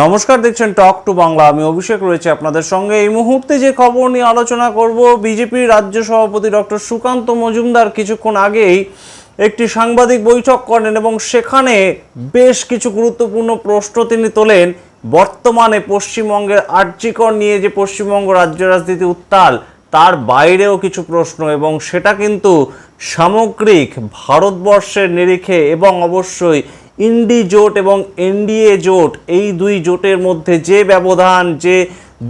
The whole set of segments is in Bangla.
নমস্কার, দেখছেন টক টু বাংলা আমি অভিষেক রয়েছে আপনাদের সঙ্গে। এই মুহূর্তে যে খবর নিয়ে আলোচনা করব বিজেপির রাজ্য সভাপতি ডক্টর সুকান্ত মজুমদার কিছুক্ষণ আগেই একটি সাংবাদিক বৈঠক করেন এবং সেখানে বেশ কিছু গুরুত্বপূর্ণ প্রশ্ন তিনি তোলেন। বর্তমানে পশ্চিমবঙ্গের আর্যিকর নিয়ে যে পশ্চিমবঙ্গ রাজ্য রাজনীতি উত্তাল, তার বাইরেও কিছু প্রশ্ন এবং সেটা কিন্তু সামগ্রিক ভারতবর্ষের নিরিখে এবং অবশ্যই ইন্ডি জোট এবং এনডিএ জোট, এই দুই জোটের মধ্যে যে ব্যবধান, যে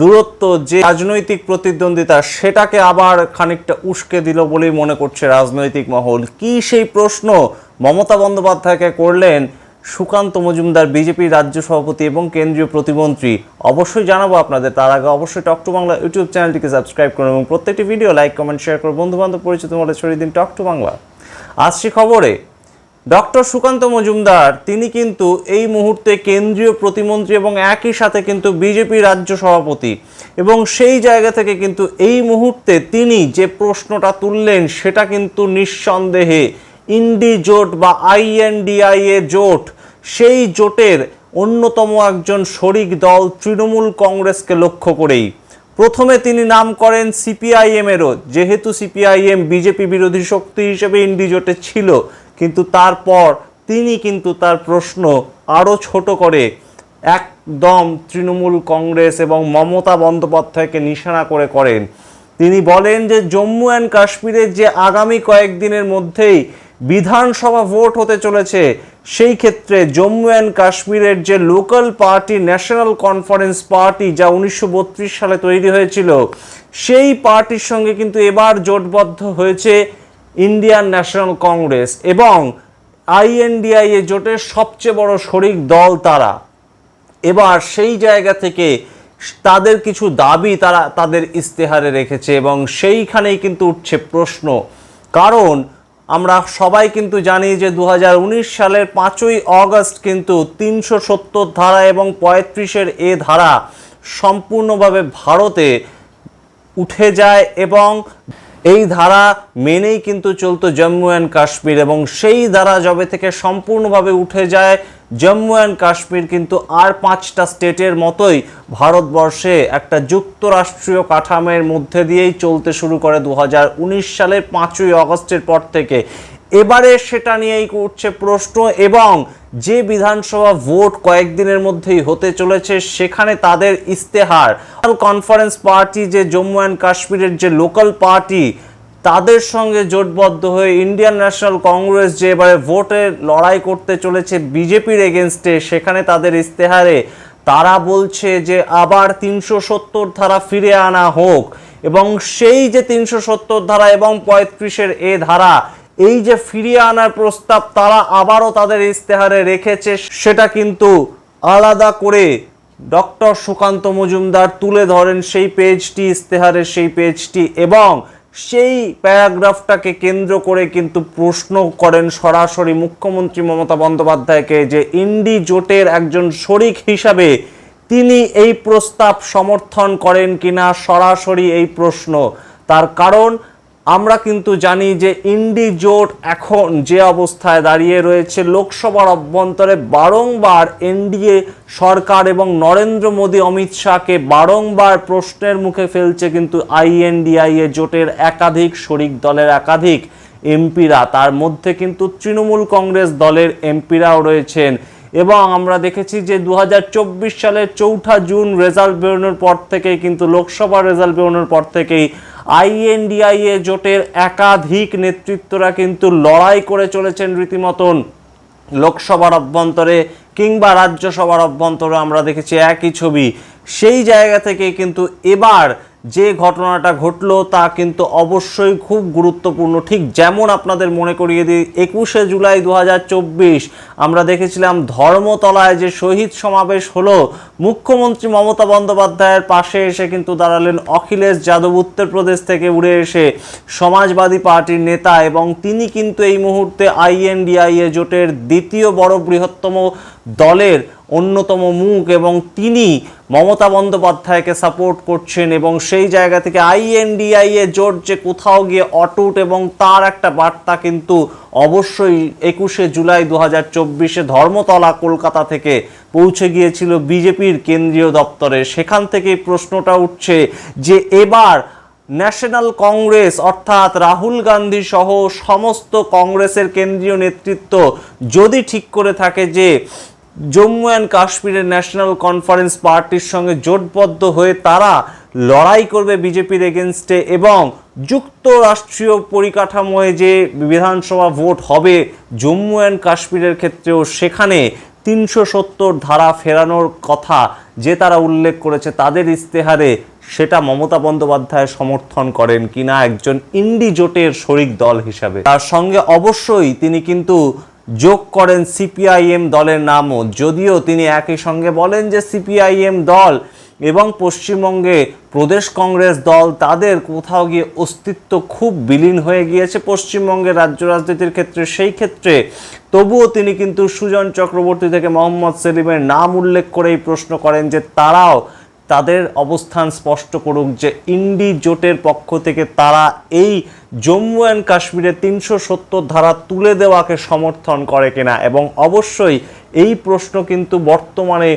দূরত্ব, যে রাজনৈতিক প্রতিদ্বন্দ্বিতা, সেটাকে আবার খানিকটা উস্কে দিল বলেই মনে করছে রাজনৈতিক মহল। কি সেই প্রশ্ন মমতা বন্দ্যোপাধ্যায়কে করলেন সুকান্ত মজুমদার বিজেপি রাজ্য সভাপতি এবং কেন্দ্রীয় প্রতিমন্ত্রী? অবশ্যই জানাব আপনাদের, তার আগে অবশ্যই টক টু বাংলা ইউটিউব চ্যানেলটিকে সাবস্ক্রাইব করুন এবং প্রত্যেকটি ভিডিও লাইক, কমেন্ট, শেয়ার করে বন্ধু বান্ধব পরিচিত মধ্যে ছড়িয়ে দিন টক টু বাংলা। আসছি খবরে। ডক্টর সুকান্ত মজুমদার, তিনি কিন্তু এই মুহূর্তে কেন্দ্রীয় প্রতিমন্ত্রী এবং একই সাথে কিন্তু বিজেপি রাজ্য সভাপতি। এবং সেই জায়গা থেকে কিন্তু এই মুহূর্তে তিনি যে প্রশ্নটা তুললেন, সেটা কিন্তু নিঃসন্দেহে ইন্ডি জোট বা আইএনডিআই এ জোট। সেই জোটের অন্যতম একজন শরিক দল তৃণমূল কংগ্রেসকে লক্ষ্য করেই। প্রথমে তিনি নাম করেন সিপিআইএমেরও, যেহেতু সিপিআইএম বিজেপি বিরোধী শক্তি হিসেবে ইন্ডি জোটে ছিল। কিন্তু তারপর তিনি কিন্তু তার প্রশ্ন আরও ছোট করে একদম তৃণমূল কংগ্রেস এবং মমতা বন্দ্যোপাধ্যায়কে নিশানা করে করেন। তিনি বলেন যে জম্মু অ্যান্ড কাশ্মীরের যে আগামী কয়েকদিনের মধ্যেই বিধানসভা ভোট হতে চলেছে, সেই ক্ষেত্রে জম্মু অ্যান্ড কাশ্মীরের যে local party, national conference party যা উনিশশো বত্রিশ সালে তৈরি হয়েছিল, সেই পার্টির সঙ্গে কিন্তু এবার জোটবদ্ধ হয়েছে ইন্ডিয়ান ন্যাশনাল কংগ্রেস এবং আইএনডিআইএ জোটের সবচেয়ে বড় শরিক দল তারা। এবার সেই জায়গা থেকে তাদের কিছু দাবি তারা তাদের ইস্তেহারে রেখেছে এবং সেইখানেই কিন্তু উঠছে প্রশ্ন। কারণ আমরা সবাই কিন্তু জানি যে দু হাজার উনিশ সালের পাঁচই অগস্ট কিন্তু তিনশো সত্তর ধারা এবং পঁয়ত্রিশের এ ধারা সম্পূর্ণভাবে ভারতে উঠে যায় এবং এই ধারা মেনেই কিন্তু চলতো জম্মু অ্যান্ড কাশ্মীর এবং সেই ধারা যবে থেকে সম্পূর্ণভাবে উঠে যায়, জম্মু অ্যান্ড কাশ্মীর কিন্তু আর পাঁচটা স্টেটের মতোই ভারতবর্ষে একটা যুক্তরাষ্ট্রীয় কাঠামের মধ্যে দিয়েই চলতে শুরু করে দু হাজার উনিশ সালের পাঁচই অগস্টের পর থেকে। এবারে সেটা নিয়েই উঠছে প্রশ্ন এবং যে বিধানসভা ভোট কয়েকদিনের মধ্যেই হতে চলেছে, সেখানে তাদের ইস্তেহার কনফারেন্স পার্টি যে জম্মু অ্যান্ড কাশ্মীরের যে লোকাল পার্টি তাদের সঙ্গে জোটবদ্ধ হয়ে ইন্ডিয়ান ন্যাশনাল কংগ্রেস যে এবারে ভোটে লড়াই করতে চলেছে বিজেপির এগেনস্টে সেখানে তাদের ইস্তেহারে তারা বলছে যে আবার তিনশো সত্তর ধারা ফিরে আনা হোক এবং সেই যে তিনশো সত্তর ধারা এবং পঁয়ত্রিশের এ ধারা এই যে ফিরিয়ে আনার প্রস্তাব তারা আবারও তাদের ইস্তেহারে রেখেছে, সেটা কিন্তু আলাদা করে ডক্টর সুকান্ত মজুমদার তুলে ধরেন সেই পেজটি ইস্তেহারের সেই পেজটি এবং সেই প্যারাগ্রাফটাকে কেন্দ্র করে কিন্তু প্রশ্ন করেন সরাসরি মুখ্যমন্ত্রী মমতা বন্দ্যোপাধ্যায়কে যে ইন্ডি জোটের একজন শরিক হিসাবে তিনি এই প্রস্তাব সমর্থন করেন কিনা সরাসরি এই প্রশ্ন। তার কারণ আমরা কিন্তু জানি যে ইন্ডি জোট এখন যে অবস্থায় দাঁড়িয়ে রয়েছে লোকসভার অভ্যন্তরে, বারংবার এনডিএ সরকার এবং নরেন্দ্র মোদী, অমিত শাহকে বারংবার প্রশ্নের মুখে ফেলছে কিন্তু আইএনডিআইএ জোটের একাধিক, শরিক দলের একাধিক এমপিরা। তার মধ্যে কিন্তু তৃণমূল কংগ্রেস দলের এমপিরাও রয়েছেন। এবং আমরা দেখেছি যে দু হাজার চব্বিশ সালের চৌঠা জুন রেজাল্ট বেরোনোর পর থেকেই কিন্তু লোকসভা রেজাল্ট বেরোনোর পর থেকেই আইএনডিআইএ জোটের একাধিক নেতৃত্বরা কিন্তু লড়াই করে চলেছেন রীতিমতন। লোকসভার অভ্যন্তরে কিংবা রাজ্যসভার অভ্যন্তরে আমরা দেখেছি একই ছবি। সেই জায়গা থেকে কিন্তু এবার যে ঘটনাটা ঘটলো তা কিন্তু অবশ্যই খুব গুরুত্বপূর্ণ। ঠিক যেমন আপনাদের মনে করিয়ে দিই, একুশে জুলাই দু হাজার চব্বিশ আমরা দেখেছিলাম ধর্মতলায় যে শহীদ সমাবেশ হলো, মুখ্যমন্ত্রী মমতা বন্দ্যোপাধ্যায়ের পাশে এসে কিন্তু দাঁড়ালেন অখিলেশ যাদব উত্তরপ্রদেশ থেকে উড়ে এসে সমাজবাদী পার্টির নেতা এবং তিনি কিন্তু এই মুহূর্তে আইএনডিআইএ জোটের দ্বিতীয় বড় বৃহত্তম দলের অন্যতম মুখ এবং তিনি মমতা বন্দ্যোপাধ্যায়কে সাপোর্ট করছেন এবং সেই জায়গা থেকে আইএনডিআই এ জোট যে কোথাও গিয়ে অটুট এবং তার একটা বার্তা কিন্তু অবশ্যই একুশে জুলাই দু হাজার চব্বিশে ধর্মতলা, কলকাতা থেকে পৌঁছে গিয়েছিল বিজেপির কেন্দ্রীয় দপ্তরে। সেখান থেকেই প্রশ্নটা উঠছে যে এবার ন্যাশনাল কংগ্রেস অর্থাৎ রাহুল গান্ধী সহ সমস্ত কংগ্রেসের কেন্দ্রীয় নেতৃত্ব যদি ঠিক করে থাকে যে জম্মু অ্যান্ড কাশ্মীরের ন্যাশনাল কনফারেন্স পার্টির সঙ্গে জোটবদ্ধ হয়ে তারা লড়াই করবে বিজেপির এগেনস্টে এবং যুক্তরাষ্ট্রীয় পরিকাঠামোয় যে বিধানসভা ভোট হবে জম্মু অ্যান্ড কাশ্মীরের ক্ষেত্রেও সেখানে তিনশো সত্তর ধারা ফেরানোর কথা যে তারা উল্লেখ করেছে তাদের ইস্তেহারে সেটা মমতা বন্দ্যোপাধ্যায় সমর্থন করেন কিনা একজন ইন্ডি জোটের শরিক দল হিসাবে। তার সঙ্গে অবশ্যই তিনি কিন্তু যোগ করেন সিপিআইএম দলের নামও। যদিও তিনি একই সঙ্গে বলেন যে সিপিআইএম দল এবং পশ্চিমবঙ্গে প্রদেশ কংগ্রেস দল তাদের কোথাও গিয়ে অস্তিত্ব খুব বিলীন হয়ে গিয়েছে পশ্চিমবঙ্গের রাজ্য রাজনীতির ক্ষেত্রে সেই ক্ষেত্রে। তবুও তিনি কিন্তু সুজন চক্রবর্তী থেকে মোহাম্মদ সেলিমের নাম উল্লেখ করেই প্রশ্ন করেন যে তারাও তাদের অবস্থান স্পষ্ট করুক যে ইন্ডি জোটের পক্ষ থেকে তারা এই জম্মু অ্যান্ড কাশ্মীরে তিনশো সত্তর ধারা তুলে দেওয়াকে সমর্থন করে কিনা। এবং অবশ্যই এই প্রশ্ন কিন্তু বর্তমানে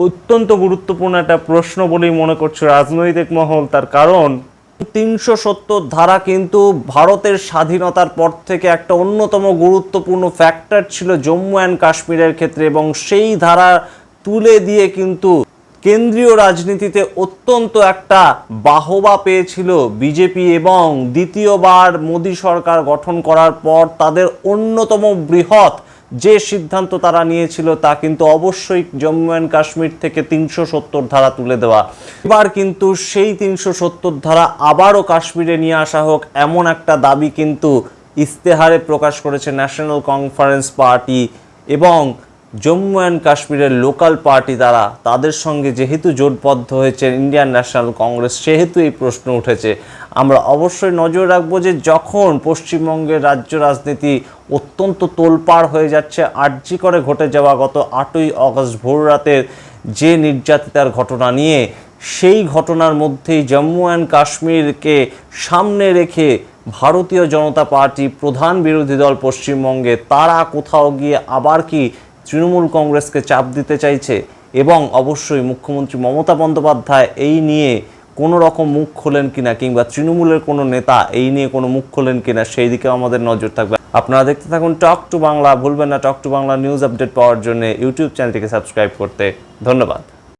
অত্যন্ত গুরুত্বপূর্ণ একটা প্রশ্ন বলেই মনে করছে রাজনৈতিক মহল। তার কারণ, তিনশো সত্তর ধারা কিন্তু ভারতের স্বাধীনতার পর থেকে একটা অন্যতম গুরুত্বপূর্ণ ফ্যাক্টর ছিল জম্মু অ্যান্ড কাশ্মীরের ক্ষেত্রে এবং সেই ধারা তুলে দিয়ে কিন্তু কেন্দ্রীয় রাজনীতিতে অত্যন্ত একটা বাহবা পেয়েছিল বিজেপি এবং দ্বিতীয়বার মোদী সরকার গঠন করার পর তাদের অন্যতম বৃহৎ যে সিদ্ধান্ত তারা নিয়েছিল তা কিন্তু অবশ্যই জম্মু অ্যান্ড কাশ্মীর থেকে তিনশো সত্তর ধারা তুলে দেওয়া। এবার কিন্তু সেই তিনশো সত্তর ধারা আবারও কাশ্মীরে নিয়ে আসা হোক এমন একটা দাবি কিন্তু ইস্তেহারে প্রকাশ করেছে ন্যাশনাল কনফারেন্স পার্টি এবং জম্মু অ্যান্ড কাশ্মীরের লোকাল পার্টি তারা তাদের সঙ্গে যেহেতু জোটবদ্ধ হয়েছে ইন্ডিয়ান ন্যাশনাল কংগ্রেস সেহেতু এই প্রশ্ন উঠেছে। আমরা অবশ্যই নজর রাখব যে যখন পশ্চিমবঙ্গের রাজ্য রাজনীতি অত্যন্ত তোলপাড় হয়ে যাচ্ছে, আর্জি করে ঘটে যাওয়া গত আটই অগস্ট ভোর রাতের যে নির্যাতিতার ঘটনা নিয়ে, সেই ঘটনার মধ্যেই জম্মু অ্যান্ড কাশ্মীরকে সামনে রেখে ভারতীয় জনতা পার্টি প্রধান বিরোধী দল পশ্চিমবঙ্গে, তারা কোথাও গিয়ে আবার কি তৃণমূল কংগ্রেসকে চাপ দিতে চাইছে এবং অবশ্যই মুখ্যমন্ত্রী মমতা বন্দ্যোপাধ্যায় এই নিয়ে কোনো রকম মুখ খোলেন কিনা কিংবা তৃণমূলের কোনো নেতা এই নিয়ে কোনো মুখ খোলেন কিনা সেই দিকেও আমাদের নজর থাকবে। আপনারা দেখতে থাকুন টক টু বাংলা, ভুলবেন না talk to Bangla news update পাওয়ার জন্য ইউটিউব চ্যানেলটিকে সাবস্ক্রাইব করতে ধন্যবাদ।